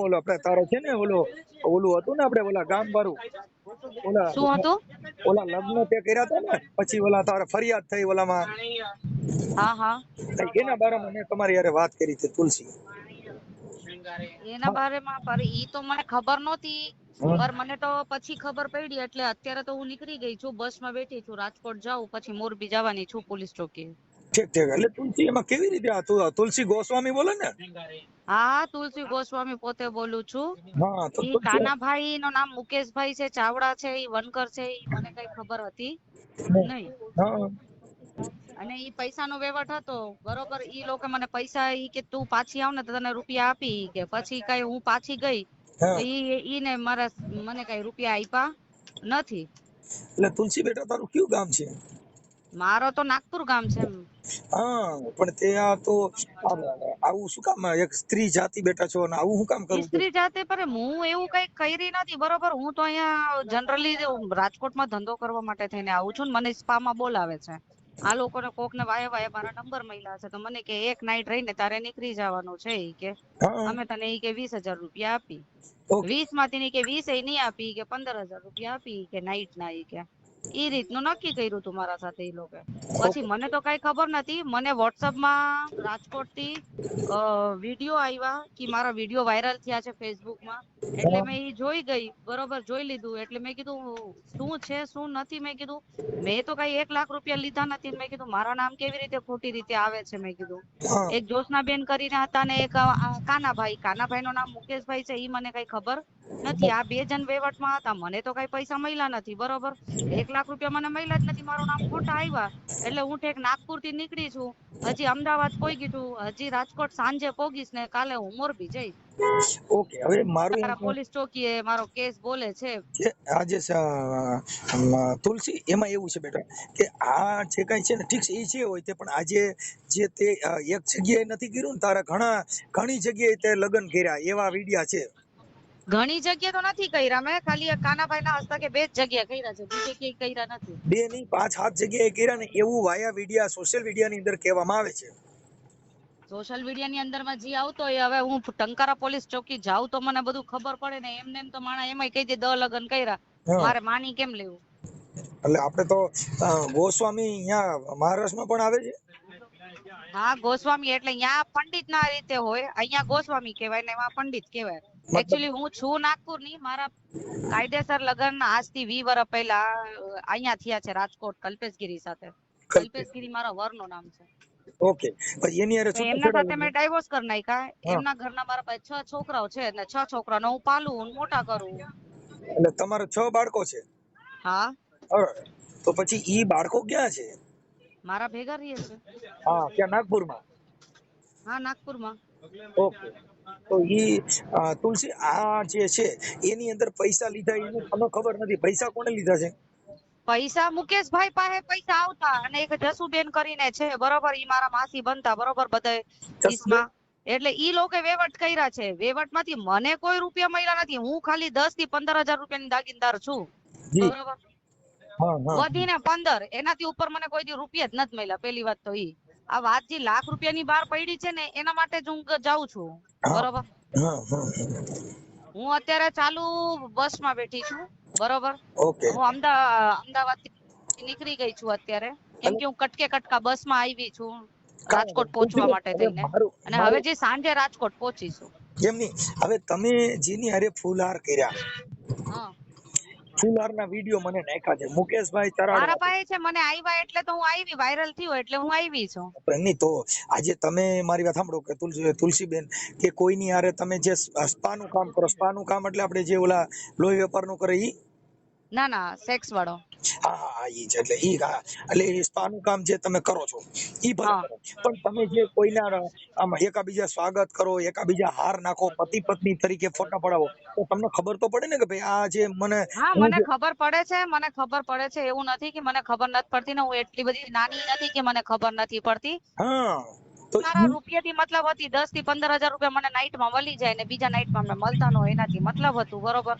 ઓલો આપણે તારો છે ને ઓલો ઓલું હતું ને આપણે ઓલા ગામ વાળું ઓલા શું હતું? ઓલા લગ્ન તે કર્યા હતા ને? પછી ઓલા તારે ફરિયાદ થઈ ઓલામાં? હા હા. એના બારામાં મેં તમારી યારે વાત કરી હતી તુલસી. એના બારામાં પર ઈ તો મને ખબર નહોતી પર મને તો પછી ખબર પડી એટલે અત્યારે તો હું નીકળી ગઈ છું બસમાં બેઠી છું રાજકોટ જાઉં પછી મોરબી જવાની છું પોલીસ ચોકી ઠીક ઠીક. એટલે તુલસી એમાં કેવી રીતે આ તુલસી ગોસ્વામી બોલે ને? હા તુલસી ગોસ્વામી પોતે બોલું છું. હા તો કાનાભાઈ નું નામ મુકેશભાઈ છે ચાવડા છે ઈ વનકર છે ઈ મને કઈ ખબર હતી. નહીં. હા. અને ઈ પૈસાનો વહીવટ હતો બરોબર ઈ લોકો મને પૈસા ઈ કે તું પાછી આવ ને તો તને રૂપિયા આપી કે. પછી કઈ હું પાછી ગઈ ઈ ઈને મારા મને કઈ રૂપિયા આપ્યા નથી. એટલે તુલસી બેટા તારું કયું ગામ છે? મારો તો નાગપુર ગામ છે હા પણ ત્યાં તો આવું શું કામ એક સ્ત્રી જાતિ બેટા છો અને આવું શું કામ કરું સ્ત્રી જાતિ પર હું એવું કઈ કરી નથી બરોબર? હું તો અહીંયા જનરલી રાજકોટમાં ધંધો કરવા માટે થઈને આવું છું ને મને સ્પામાં બોલાવે છે. આ લોકોને કોક ને વાય વાય મારા નંબર મળ્યા છે તો મને કે એક નાઈટ રહીને તારે નીકળી જવાનું છે ઈ કે. હા. અમે તને ઈ કે વીસ હજાર રૂપિયા આપી. વીસમાંથી કે વીસ એ નહીં આપી કે પંદર હજાર રૂપિયા આપી કે નાઈટ ના ઈ કે. ઈ રીતનું નક્કી કર્યું હતું મારા સાથે એ લોકો પછી મને તો કઈ ખબર નથી મને વોટ્સઅપમાં રાજકોટથી વીડિયો આવ્યા કે મારા વીડિયો વાયરલ થયા છે ફેસબુકમાં એટલે મેં ઈ જોઈ ગઈ બરોબર જોઈ લીધું. એટલે મેં કીધું શું છે શું નથી? મેં કીધું મેં તો કઈ એક લાખ રૂપિયા લીધા નથી. મેં કીધું મારા નામ કેવી રીતે ખોટી રીતે આવે છે? મેં કીધું. એક એક બેન કરીને હતા ને એક કાના ભાઈ કાનાભાઈ. કાનાભાઈ નું નામ મુકેશભાઈ છે એ મને કઈ ખબર નથી આ બે જણ વહીવટમાં હતા. મને તો કઈ પૈસા મળ્યા નથી બરોબર? એક લાખ રૂપિયા મને મળ્યા જ નથી. મારું નામ ખોટા આવ્યા. એટલે હું ઠેક નાગપુરથી નીકળી છું. હજી અમદાવાદ પોગી છું. હજી રાજકોટ સાંજે પોગીશ ને કાલે હું મોરબી જઈશ. ઓકે હવે મારું પોલીસ ચોકીએ મારો કેસ બોલે છે. કે આ જે સ- અમ, તુલસી એમાં એવું છે બેટા કે આ જે કઈ છે ને ઠીક છે એ છે હોય તે પણ આજે જે તે એક જગ્યાએ નથી કર્યું ને તારા ઘણા ઘણી જગ્યાએ તે લગ્ન કર્યા એવા વિડિયા છે. ઘણી જગ્યા તો નથી કર્યા. મેં ખાલી કાનાભાઈ ના હસ્તકે બે જ જગ્યા કર્યા છે. બીજે ક્યાંય કર્યા નથી. બે નહીં પાંચ સાત જગ્યાએ કર્યા ને એવું વાયા વિડિયા સોશિયલ મીડિયા ની અંદર કહેવામાં આવે છે. સોશિયલ મીડિયા ની અંદરમાં જે આવતો એ હવે હું ટંકારા પોલીસ ચોકી જાઉં તો મને બધું ખબર પડે ને એમને એમ તો માણા એમાંય કહી દે દ લગન કર્યા. મારે માની કેમ લેવું? એટલે આપણે તો ગોસ્વામી અહીંયા મહારાષ્ટ્રમાં પણ આવે છે? હા ગોસ્વામી એટલે અહીંયા પંડિત ના રીતે હોય. અહીંયા ગોસ્વામી કહેવાય ને એમાં પંડિત કહેવાય. એકચ્યુઅલી હું છું નાગપુરની મારા કાયદેસર લગ્ન આજથી વી વર્ષ પહેલા અહીંયા થયા છે રાજકોટ કલ્પેશગીરી સાથે. કલ્પેશગીરી મારા વરનું નામ છે. ઓકે. પછી એની અરે એમના સાથે મેં ડાયવોર્સ કરી નાખ્યા. એમના ઘરના મારા પાસે છ છોકરાઓ છે અને છ છોકરાનો હું પાલું મોટા કરું. એટલે તમારે છ બાળકો છે? હા. તો પછી ઈ બાળકો ક્યાં છે? મારા ભેગા રહીએ છે. હા ક્યાં નાગપુરમાં? હા નાગપુરમાં. ઓકે. તો એ તુલસી આ જે છે એની અંદર પૈસા લીધા એનું તમને ખબર નથી. પૈસા કોને લીધા છે? પૈસા મુકેશભાઈ પાસે પૈસા આવતા અને એક જસુબેન કરીને છે બરોબર ઈ મારા માસી બનતા બરોબર બધાય ઈસમાં. એટલે ઈ લોકો વેવટ કર્યા છે. વેવટમાંથી મને કોઈ રૂપિયા મળ્યા નથી. હું ખાલી દસથી પંદર હજાર રૂપિયાની દાગીનદાર છું. બરોબર? હા હા. વધીને પંદર. એનાથી ઉપર મને કોઈ દી રૂપિયા જ નથી મળ્યા. પેલી વાત તો ઈ. આ વાત જે લાખ રૂપિયાની બહાર પડી છે ને એના માટે જ હું જાઉં છું. બરોબર? હા અત્યારે ચાલુ બસમાં બેઠી છું. બરોબર? હું અમદાવાદ અમદાવાદ નીકળી ગઈ છું અત્યારે. કેમ કે હું કટકે કટકા બસમાં આવી છું. રાજકોટ પહોંચવા માટે થઈને. અને હવે જે સાંજે રાજકોટ પહોંચીશું. એમ નહીં? હવે તમે જેની હારે ફૂલહાર કર્યા હા વીડિયો મને નાખ્યા છે. મુકેશભાઈ મારા પાસે છે મને આવ્યા એટલે તો હું આવી વાયરલ થયો એટલે હું આવી છું. નહીં તો આજે તમે મારી વાત સાંભળો કે તુલસી તુલસીબેન કે કોઈની હારે તમે જે સ્પાનું કામ કરો સ્પાનું કામ એટલે આપણે જે ઓલા લોહી વેપારનું કરે ઈ ના ના સેક્સ વાળો. હા હા ઈ છે એટલે ઈ એટલે એ સ્પાનું કામ જે તમે કરો છો ઈ ભલે પણ તમે જે કોઈના આમ એકાબીજા સ્વાગત કરો એકાબીજા હાર નાખો પતિ પત્ની તરીકે ફોટા પડાવો તો તમને ખબર તો પડે ને કે ભાઈ આ જે મને હા મને ખબર પડે છે મને ખબર પડે છે એવું નથી કે મને ખબર નથી પડતી ને હું એટલી બધી નાની નથી કે મને ખબર નથી પડતી. હા. મારા રૂપિયાથી મતલબ હતી દસથી પંદર હજાર રૂપિયા મને નાઈટમાં મળી જાય ને બીજા નાઇટમાં મળતા ન હોય એનાથી મતલબ હતું બરોબર?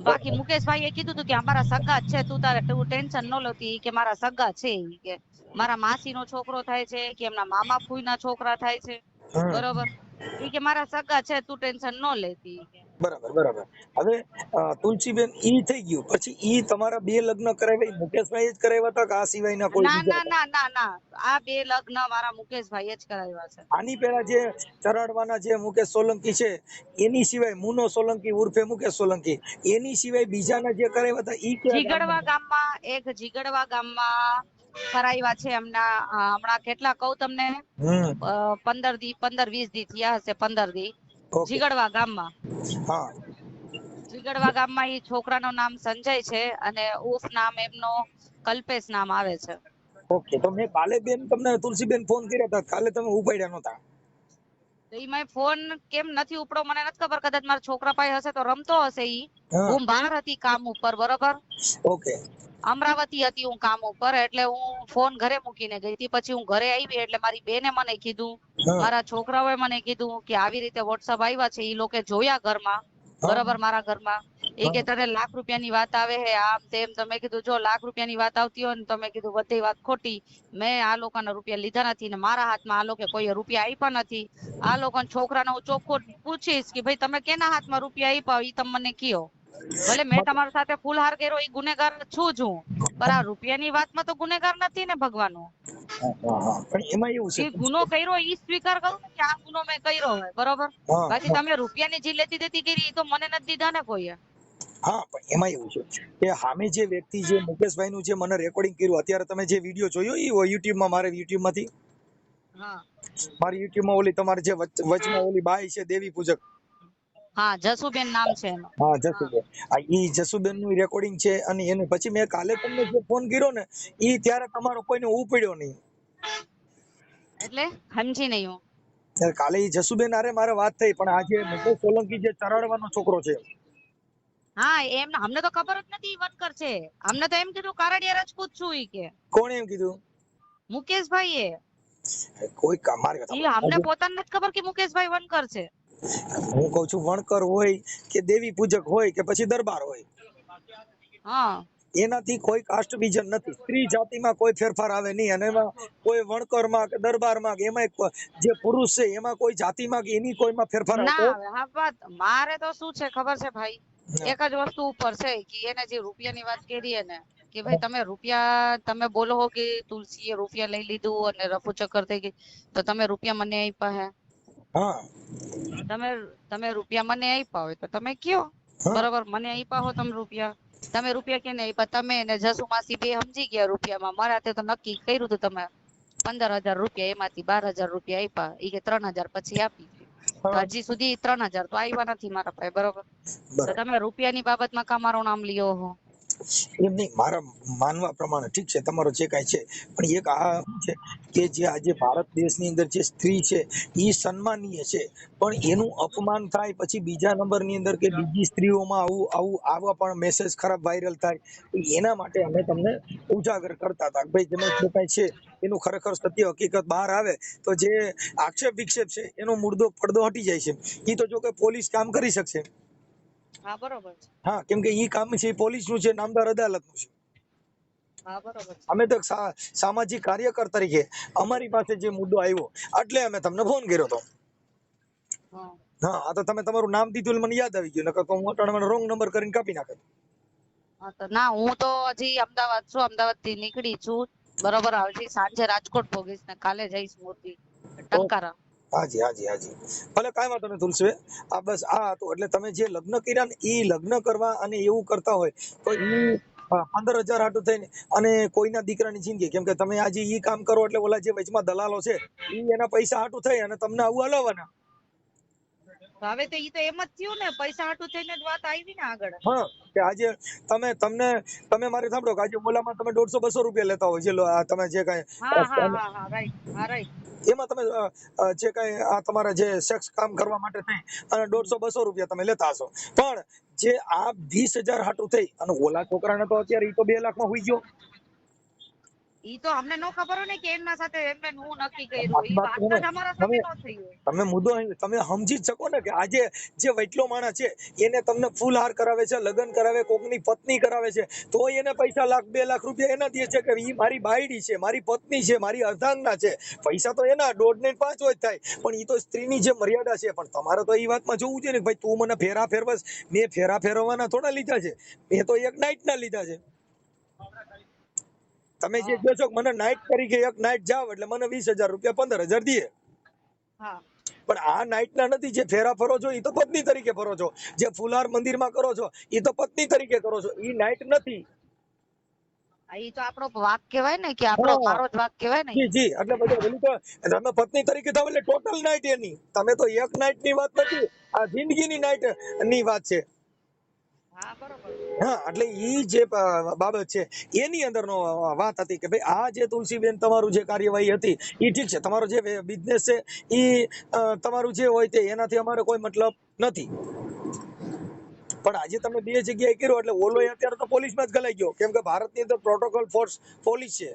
બાકી મુકેશભાઈ એ કીધું હતું કે અમારા સગા છે તું તારે તું ટેન્શન ન લેતી કે મારા સગા છે કે. મારા માસી નો છોકરો થાય છે કે એમના મામા ફૂઈ ના છોકરા થાય છે બરોબર? ઈ કે મારા સગા છે તું ટેન્શન ન લેતી બરાબર બરાબર. હવે તુલસીબેન ઈ થઈ ગયું. પછી ઈ તમારા બે લગ્ન કરાવ્યા મુકેશભાઈ જ કરાવ્યા હતા કે આ સિવાયના કોઈ ના ના ના ના ના. આ બે લગ્ન મારા મુકેશભાઈ જ કરાવ્યા છે. આની પહેલા જે ચરાડવાના જે મુકેશ સોલંકી છે એની સિવાય મુનો સોલંકી ઉર્ફે મુકેશ સોલંકી એની સિવાય બીજાના જે કરાવ્યા હતા ઈ જીગડવા? ગામમાં એક જીગડવા ગામમાં કરાવ્યા છે એમના હમણાં કેટલા કહું તમને? પંદર દી પંદર વીસ દી થયા હશે પંદર દી. જીગડવા ગામમાં. જીગડવા ગામમાં એ છોકરાનું નામ સંજય છે અને ઉફ નામ એમનો કલ્પેશ નામ આવે છે. ઓકે તો મેં કાલે બેન તમને તુલસીબેન ફોન કર્યા હતા. કાલે તમે ઉપાડ્યા નહોતા. તો ઈ મેં ફોન કેમ નથી ઉપડો? મને નથી ખબર કદાચ મારા છોકરા પાસે હશે તો રમતો હશે ઈ. હું બહાર હતી કામ ઉપર બરોબર? ઓકે. અમરાવતી હતી હું કામ ઉપર એટલે હું ફોન ઘરે મૂકીને ગઈ હતી. પછી હું ઘરે આવી એટલે મારી બેને મને કીધું મારા છોકરાઓએ મને કીધું કે આવી રીતે વોટ્સઅપ આવ્યા છે એ લોકો જોયા ઘરમાં. બરાબર મારા ઘરમાં. એ કે તને લાખ રૂપિયાની વાત આવે હે આમ તેમ. તમે કીધું જો લાખ રૂપિયાની વાત આવતી હોય ને તમે કીધું બધી વાત ખોટી. મેં આ લોકોના રૂપિયા લીધા નથી ને મારા હાથમાં આ લોકો કોઈ રૂપિયા આપ્યા નથી. આ લોકોના છોકરાને હું ચોખ્ખો પૂછીશ કે ભાઈ તમે કેના હાથમાં રૂપિયા આપ્યા એ તમે મને કયો. ભલે મેં તમારા સાથે ફૂલહાર કર્યો એ ગુનેગાર છું જ હું. પણ આ રૂપિયાની વાતમાં તો ગુનેગાર નથી ને ભગવાનો. પણ એમાં એવું છે ગુનો કર્યો એ સ્વીકાર કરું ને કે આ ગુનો મેં કર્યો હોય બરોબર? બાકી તમે રૂપિયાની જે લેતી દેતી કરી એ તો મને નથી દીધા ને કોઈએ. હા પણ એમાં એવું છે કે સામે જે વ્યક્તિ જે મુકેશભાઈ નું જે મને રેકોર્ડિંગ કર્યું અત્યારે તમે જે વીડિયો જોયો એ યુટ્યુબમાં મારે યુટ્યુબમાંથી હા. મારી યુટ્યુબમાં ઓલી તમારે જે વચ- વચમાં ઓલી બાઈ છે દેવી પૂજક. હા જસુબેન નામ છે એનું. હા જસુબેન. આ ઈ જસુબેનનું રેકોર્ડિંગ છે અને એને પછી મેં કાલે તમને જે ફોન કર્યો ને ઈ ત્યારે તમારો કોઈને ઉપડ્યો નહીં. એટલે? સમજી નહીં હું. કાલે ઈ જસુબેન આરે મારે વાત થઈ પણ આજે મુકેશ સોલંકી જે ચરાડવાનો છોકરો છે. હા એમ અમને તો ખબર જ નથી ઈ વનકર છે. અમને તો એમ કીધું કારડિયા રાજપૂત છું ઈ કે. કોણે એમ કીધું? મુકેશભાઈ એ કોઈ કમાર અમને પોતાને નથી ખબર કે મુકેશભાઈ વનકર છે. હું કઉ છું વણકર હોય કે દેવી પૂજક હોય કે પછી દરબાર હોય હા. એનાથી કોઈ કાસ્ટ વિઝન નથી. સ્ત્રી જાતિમાં કોઈ ફેરફાર આવે નહીં અને એમાં કોઈ વણકરમાં કે દરબારમાં કે એમાં જે પુરુષ છે એમાં કોઈ જાતિમાં કે એની કોઈમાં ફેરફાર ના આવતો મારે તો શું છે ખબર છે ભાઈ? એક જ વસ્તુ ઉપર છે કે એને જે રૂપિયાની વાત કરીએ ને કે ભાઈ તમે રૂપિયા તમે બોલો કે તુલસીએ રૂપિયા લઈ લીધું અને રફુ ચક્કર થઈ ગઈ તો તમે રૂપિયા મને આપ્યા હે? હા. તમે તમે રૂપિયા મને આપ્યા હોય તો તમે કયો. બરાબર મને આપ્યા હો તમે રૂપિયા. તમે રૂપિયા કેને આપ્યા? તમે ને જસુ માસી બે સમજી ગયા રૂપિયામાં. મારા તે તો નક્કી કર્યું હતું તમે. પંદર હજાર રૂપિયા એમાંથી બાર હજાર રૂપિયા આપ્યા. એ કે ત્રણ હજાર પછી આપી હજી સુધી ત્રણ હજાર તો આવ્યા નથી મારા પાસે બરોબર? તો તમે રૂપિયાની બાબતમાં કા મારું નામ લ્યો હો? એમ નહીં, મારા માનવા પ્રમાણે ઠીક છે, તમારો જે કાંઈ છે, પણ એક આ છે કે જે આજે ભારત દેશની અંદર જે સ્ત્રી છે એ સન્માનીય છે, પણ એનું અપમાન થાય પછી બીજા નંબરની અંદર કે બીજી સ્ત્રીઓમાં આવું આવું, આવા પણ મેસેજ ખરાબ વાયરલ થાય એના માટે અમે તમને ઉજાગર કરતા હતા ભાઈ જેમાં જે કાંઈ છે, એનું ખરેખર સત્ય હકીકત બહાર આવે, તો જે આક્ષેપ વિક્ષેપ છે, એનો મુદ્દો પડદો હટી જાય છે. એ તો જો કે પોલીસ કામ કરી શકશે. હા બરોબર છે. હા કેમ કે ઈ કામ છે પોલીસનું છે નામદાર અદાલતનું છે. હા બરોબર છે. અમે તો સામાજિક કાર્યકર તરીકે અમારી પાસે જે મુદ્દો આવ્યો એટલે અમે તમને ફોન કર્યો તો. હા. આ તો તમે તમારું નામ દીધું મને યાદ આવી ગયું નકર તો હું અટાણે રોંગ નંબર કરીને કાપી નાખે. ના હું તો હજી અમદાવાદ છું અમદાવાદથી નીકળી છું. બરોબર હજી સાંજે રાજકોટ ભોગીશ ને કાલે જઈશ મોરબી. ટંકારા. હાજી હાજી હાજી. ભલે કાંઈ વાંધો નહીં તુલસીબેન આ બસ આ હતું. એટલે તમે જે લગ્ન કર્યા ને એ લગ્ન કરવા અને એવું કરતા હોય, તો પંદર હજાર હાટું થઈને અને કોઈના દીકરાની જિંદગી. કેમ કે તમે આજે ઈ કામ કરો એટલે ઓલા જે વચમાં દલાલો છે એ એના પૈસા હાટું થઈ અને તમને આવું હલાવવાના. હવે તો ઈ તો એમ જ થયું ને પૈસા હાટું થઈને જ વાત આવી ને આગળ. હા કે આજે તમે તમને તમે મારે સાંભળો કે આજે ઓલામાં તમે દોઢસો બસો રૂપિયા લેતા હોય આ તમે જે કાંઈ હા હા હા રાઈટ હા રાઈટ એમાં તમે જે કાઈ આ તમારા જે સેક્સ કામ કરવા માટે થઈ અને દોઢસો બસો રૂપિયા તમે લેતા હશો. પણ જે આ વીસ હજાર હાટું થઈ અને ઓલા છોકરાને તો અત્યારે ઈ તો બે લાખમાં હોઈ ગયો. ઈ તો અમને નો ખબર હોય ને કે એમના સાથે એમને હું નક્કી કર્યું. ઈ વાત અમારા સાથે નો થઈ હોય તમે મુદ્દો તમે સમજી શકો ને કે આજે જે વૈટલો માણસ છે એને તમને ફૂલહાર કરાવે છે લગ્ન કરાવે કોકની પત્ની કરાવે છે તો એને પૈસા લાખ બે લાખ રૂપિયા એના દે છે કે ઈ મારી બાયડી છે મારી પત્ની છે મારી અર્ધાંગના છે. પૈસા તો એના દોઢ ને પાંચ જ થાય. પણ ઈ તો સ્ત્રીની જે મર્યાદા છે પણ તમારે તો એ વાતમાં જોવું છે ને ભાઈ તું મને ફેરા ફેરવસ મેં ફેરા ફેરવવાના થોડા લીધા છે. મેં તો એક નાઇટ ના લીધા છે. તમે જે કહો છો મને નાઇટ તરીકે એક નાઇટ જાવ એટલે મને વીસ હજાર રૂપિયા પંદર હજાર દઈએ. પણ આ નાઇટ ના નથી જે ફેરા ફરો છો એ તો પત્ની તરીકે ફરો છો. જે ફુલાર મંદિરમાં કરો છો એ તો પત્ની તરીકે કરો છો. એ નાઇટ નથી. આ તો આપણો વાક કહેવાય ને કે આપણો. મારો જ વાક કહેવાય ને. જી જી એટલે બધું પેલું તો તમે પત્ની તરીકે થાવ એટલે ટોટલ નાઇટ એની. તમે તો એક નાઇટની વાત નથી આ જિંદગીની નાઇટની વાત છે. હા એટલે ઈ જે બાબત છે એની અંદરનો વાત હતી કે ભાઈ આ જે તુલસીબેન તમારું જે કાર્યવાહી હતી એ ઠીક છે. તમારો જે બિઝનેસ છે એ તમારું જે હોય તે એનાથી અમારે કોઈ મતલબ નથી. પણ આજે તમે બે જગ્યાએ કર્યો એટલે ઓલો અત્યારે તો પોલીસમાં જ ગલાઈ ગયો. કેમ કે ભારતની અંદર પ્રોટોકોલ ફોર્સ પોલીસ છે.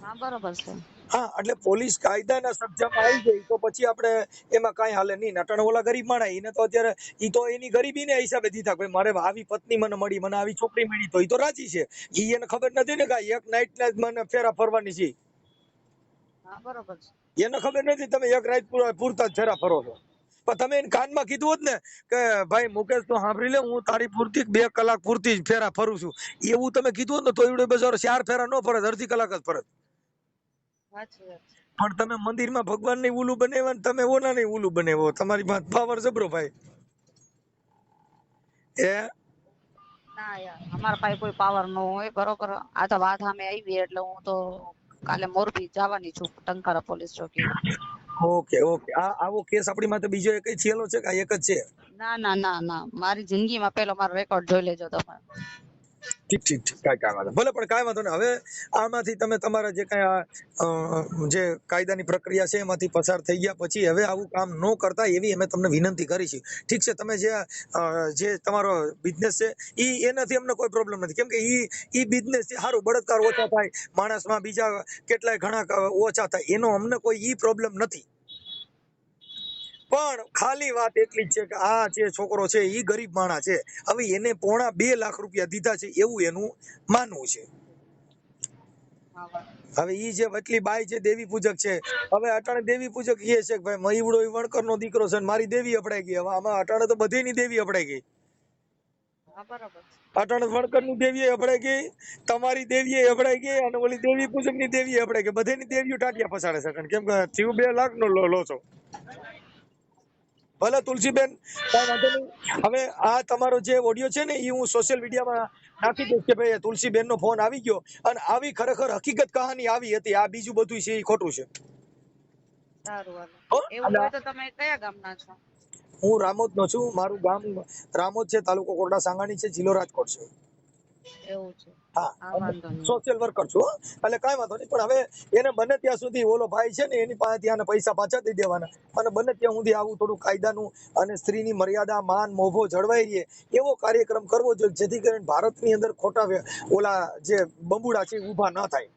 હા બરોબર છે. હા એટલે પોલીસ કાયદાના સબ્જામાં આવી ગઈ તો પછી આપણે એમાં કાંઈ હાલે નહીં. નટણ ઓલા ગરીબ માણા એને તો અત્યારે એ તો એની ગરીબીને હિસાબે દીધા ભાઈ મારે આવી પત્ની મને મળી મને આવી છોકરી મળી તો એ તો રાજી છે. એ એને ખબર નથી ને કે એક નાઇટના જ મને ફેરા ફરવાની છે. હા બરોબર એને ખબર નથી તમે એક રાત પૂરતા જ ફેરા ફરો છો. પણ તમે એને કાનમાં કીધું હોત ને કે ભાઈ મુકેશ તો સાંભળી લે હું તારી પૂરતી બે કલાક પૂરતી જ ફેરા ફરું છું. એવું તમે કીધું હોત ને તો એવડે બજાર ચાર ફેરા ન ફરત અડધી કલાક જ ફરત પણ તમે મંદિરમાં ભગવાનની ઉલું બનાવ્યા ને તમે ઓના ની ઉલું બનાવ્યો તમારી પાસે પાવર જબરો ભાઈ. એ ના યાર અમારા પાસે કોઈ પાવર ન હોય બરોબર. આ તો વાત સામે આવી એટલે હું તો કાલે મોરબી જવાની છું ટંકારા પોલીસ ચોકી. Okay okay. આ આવો કેસ આપણી માટે બીજો એક થયેલો છે કે એક જ છે? ના ના ના ના. મારી જિંદગીમાં પેલો મારો રેકોર્ડ જોઈ લેજો તમે. ઠીક ઠીક ઠીક. કાંઈ કાંઈ વાંધો ભલે, પણ કાંઈ વાંધો નહીં. હવે આમાંથી તમે તમારા જે કાંઈ જે કાયદાની પ્રક્રિયા છે એમાંથી પસાર થઈ ગયા પછી હવે આવું કામ ન કરતા એવી અમે તમને વિનંતી કરી છે ઠીક છે, તમે જે જે તમારો બિઝનેસ છે એ એનાથી અમને કોઈ પ્રોબ્લેમ નથી. કેમ કે ઈ એ બિઝનેસ છે સારું, બળતકાર ઓછા થાય, માણસમાં બીજા કેટલાય ઘણા ઓછા થાય. એનો અમને કોઈ ઈ પ્રોબ્લેમ નથી. પણ ખાલી વાત એટલી જ છે કે આ જે છોકરો છે એ ગરીબ માણા છે. હવે એને પોણા બે લાખ રૂપિયા દીધા છે એવું એનું માનવું છે. હવે ઈ જે વટલી બાઈ છે દેવી પૂજક છે હવે અટાણે દેવી પૂજક એ છે કે ભાઈ મહીવડો એ વણકર નો દીકરો છે મારી દેવી અપડાઈ ગઈ. હવે આમાં અટાણે તો બધીની દેવી અપડાઈ ગઈ. અટાણે વણકરની દેવી અપડાઈ ગઈ તમારી દેવી અપડાઈ ગઈ અને ઓલી દેવી પૂજકની દેવી અપડાઈ ગઈ. બધીની દેવીઓ ટાટિયા ફસાડે છે. કારણ કેમ કે થયું બે લાખ નો લો છો ભલે તુલસીબેન કાંઈ વાંધો નહીં. હવે આ તમારો જે ઓડિયો છે ને એ હું સોશિયલ મીડિયામાં નાખી દઈશ કે ભાઈ તુલસીબેન નો ફોન આવી ગયો. અને આવી ખરેખર હકીકત કહાની આવી હતી. આ બીજું બધું છે એ ખોટું છો. હું? રામોદ નો છું. મારું ગામ રામોદ છે તાલુકો કોરડા સાંગાણી છે જિલ્લો રાજકોટ છે. એવું છે. હા સોશિયલ વર્કર છું એટલે કાંઈ વાંધો નહીં પણ હવે એને બને ત્યાં સુધી ઓલો ભાઈ છે ને એની પાસે ત્યાં પૈસા પાછા દઈ દેવાના. અને બને ત્યાં સુધી આવું થોડું કાયદાનું અને સ્ત્રીની મર્યાદા માન મોભો જળવાઈ રહે એવો કાર્યક્રમ કરવો જોઈએ જેથી કરીને ભારતની અંદર ખોટા ઓલા જે બંબુડા છે ઊભા ન થાય.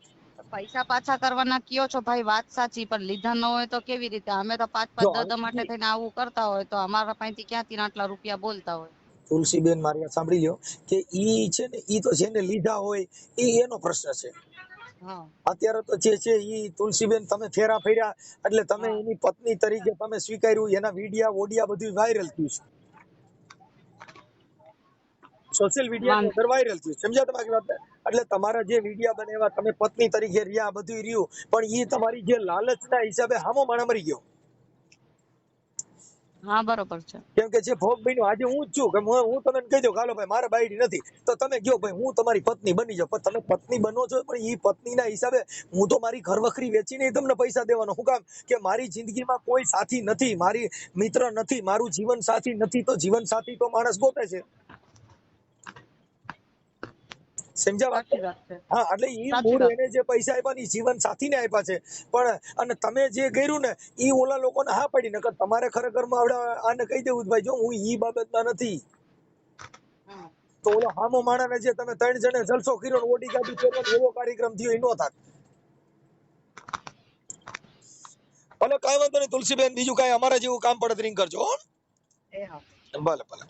પૈસા પાછા કરવાના કયો છો ભાઈ? વાત સાચી પણ લીધા ન હોય તો કેવી રીતે? અમે તો પાંચ પાંચ દસ માટે થઈને આવું કરતા હોય તો અમારા પાસેથી ક્યાંથી આટલા રૂપિયા બોલતા હોય? તુલસીબેન મારી સાંભળી લ્યો કે ઈ છે ને ઈ તો જેને લીધા હોય ઈ એનો પ્રશ્ન છે. અત્યારે તો જે છે ઈ તુલસીબેન તમે ફેરા ફેર્યા એટલે તમે એની પત્ની તરીકે તમે સ્વીકાર્યું એના વિડિયા ઓડિયા બધું વાયરલ થયું છે. સોશિયલ મીડિયા અંદર વાયરલ થયું સમજ્યા તમારી વાત એટલે તમારા જે વિડિયા બનાવ્યા તમે પત્ની તરીકે રહ્યા બધું રહ્યું પણ ઈ તમારી જે લાલચના હિસાબે હામો માણા મરી ગયો. હા, બરોબર છે. કેમ કે જે ભોગ બન્યો, આજે હું જ છું, કે હું તમને કહી દઉં કાલો ભાઈ, મારે બાયડી નથી. તો તમે કયો ભાઈ, હું તમારી પત્ની બની જાઉં. પણ તમે પત્ની બનો છો, પણ એ પત્નીના હિસાબે હું તો મારી ઘર વખરી વેચીને તમને પૈસા દેવાનો. હું કામ? કે મારી જિંદગીમાં કોઈ સાથી નથી, મારી મિત્ર નથી, મારું જીવન સાથી નથી, તો જીવન સાથી તો માણસ ગોતે છે. સમજ્યા વાત હા એટલે ઈ મૂળ એને જે પૈસા આપ્યા ને જીવન સાથીને આપ્યા છે. પણ અને તમે જે કર્યું ને ઈ ઓલા લોકોને હા પડી. નકર તમારે ખરેખરમાં આવડે આને કહી દેવું ભાઈ જો હું ઈ બાબતમાં નથી. તો ઓલો હામો માણાને જે તમે ત્રણ જણે જલસો કર્યો ને ઓડી ગાડી ફેરવો એવો કાર્યક્રમ થયો એ નો થાત. ભલે કાંઈ વાંધો નહીં તુલસીબેન બીજું કાંઈ અમારા જેવું કામ પડે તો કરજો એ હા. ભલે ભલે.